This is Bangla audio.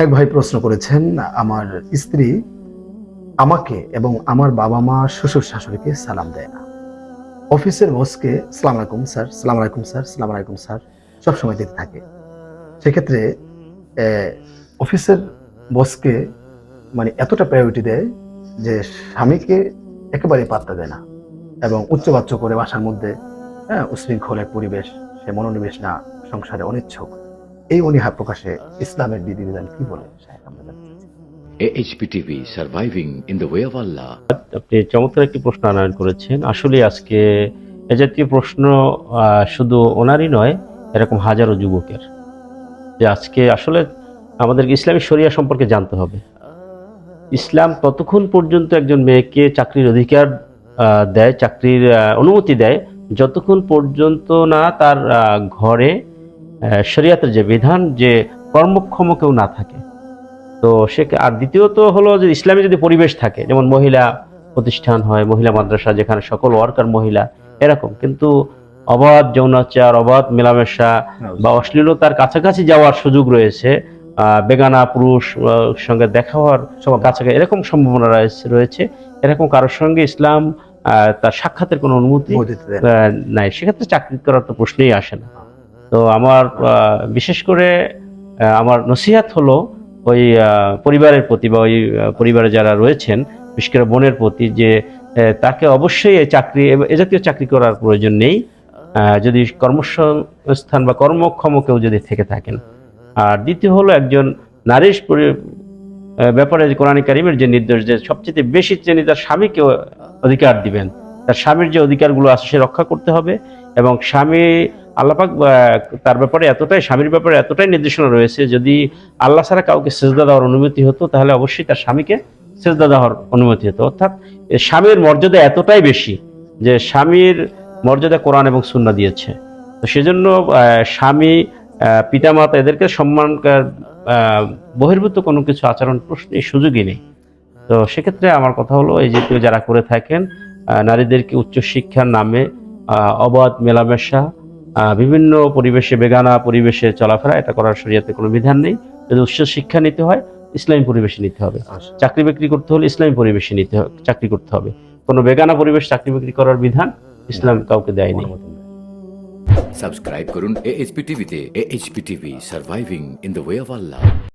এক ভাই প্রশ্ন করেছেন, আমার স্ত্রী আমাকে এবং আমার বাবা মা শ্বশুর শাশুড়িকে সালাম দেয় না। অফিসের বসকে সালাম আলাইকুম স্যার, সালাম আলাইকুম স্যার, সালাম আলাইকুম স্যার সবসময় দিতে থাকে। সেক্ষেত্রে অফিসের বসকে মানে এতটা প্রায়োরিটি দেয় যে স্বামীকে একেবারে পাত্তা দেয় না এবং উচ্চবাচ্য করে বাসার মধ্যে হ্যাঁ উশৃঙ্খল এক পরিবেশ, সে মনোনিবেশ না, সংসারে অনিচ্ছুক। এই অনীহা প্রকাশে ইসলামের বিধিবিধান কি বলে. আপনি চমৎকার একটি প্রশ্ন আনয়ন করেছেন। আসলে আজকে এ জাতীয় প্রশ্ন শুধু ওনারই নয় এরকম হাজারো যুবকের। যে আজকে আসলে আমাদেরকে ইসলামী শরিয়া সম্পর্কে জানতে হবে। ইসলাম ততক্ষণ পর্যন্ত একজন মেয়েকে চাকরির অধিকার দেয় চাকরির অনুমতি দেয় যতক্ষণ পর্যন্ত না তার ঘরে শরিয়াতের যে বিধান যে কর্মক্ষম কেউ না থাকে। তো সে আর দ্বিতীয়ত হলো যে ইসলামে যদি পরিবেশ থাকে যেমন মহিলা প্রতিষ্ঠান হয় মহিলা মাদ্রাসা যেখানে সকল ওয়ার্কার মহিলা এরকম। কিন্তু অবাধ যৌনাচার অবাধ মেলামেশা বা অশ্লীলতার কাছাকাছি যাওয়ার সুযোগ রয়েছে আহ, বেগানা পুরুষ সঙ্গে দেখা হওয়ার কাছাকাছি এরকম সম্ভাবনা রয়েছে রয়েছে। এরকম কারোর সঙ্গে ইসলাম আহ, তার সাক্ষাতের কোনো অনুমতি নাই। সেক্ষেত্রে চাকরি করার তো প্রশ্নই আসে না। তো আমার বিশেষ করে আমার নসিহাত হলো ওই পরিবারের প্রতি বা ওই পরিবারে যারা রয়েছেন, বিশেষ করে বোনের প্রতি যে তাকে অবশ্যই এই চাকরি, এ জাতীয় চাকরি করার প্রয়োজন নেই। যদি কর্মসংস্থান বা কর্মক্ষম কেউ যদি থেকে থাকেন। আর দ্বিতীয় হলো একজন নারীর ব্যাপারে কোরআন কারিমের যে নির্দেশ যে সবচেয়ে বেশি তিনি তার স্বামীকে অধিকার দিবেন। তার স্বামীর যে অধিকারগুলো আছে সে রক্ষা করতে হবে এবং স্বামী আল্লাপাক তার ব্যাপারে এতটাই, স্বামীর ব্যাপারে এতটাই নির্দেশনা রয়েছে, যদি আল্লাহ ছাড়া কাউকে সেজদা দেওয়ার অনুমতি হতো, তাহলে অবশ্যই তার স্বামীকে সেজদা দেওয়ার অনুমতি হতো। অর্থাৎ স্বামীর মর্যাদা এতটাই বেশি যে স্বামীর মর্যাদা কোরআন এবং সুন্না দিয়েছে। তো সেজন্য স্বামী পিতামাতা এদেরকে সম্মান বহির্ভূত কোনো কিছু আচরণ প্রশ্নের সুযোগই নেই। তো সেক্ষেত্রে আমার কথা হলো, এই যে যারা করে থাকেন নারীদেরকে উচ্চশিক্ষার নামে অবাধ মেলামেশা বিভিন্ন পরিবেশে বেগানা পরিবেশে চলাফেরা এটা করার শরীয়তে কোনো বিধান নেই। যদি উচ্চ শিক্ষা নিতে হয় ইসলামী পরিবেশে নিতে হবে। আচ্ছা। চাকরি বাকরি করতে হলে ইসলামী পরিবেশে নিতে হবে চাকরি করতে হবে। কোনো বেগানা পরিবেশ চাকরি বাকরি করার বিধান ইসলাম কাউকে দেয়নি। সাবস্ক্রাইব করুন AHPTV তে TV surviving in the way of Allah.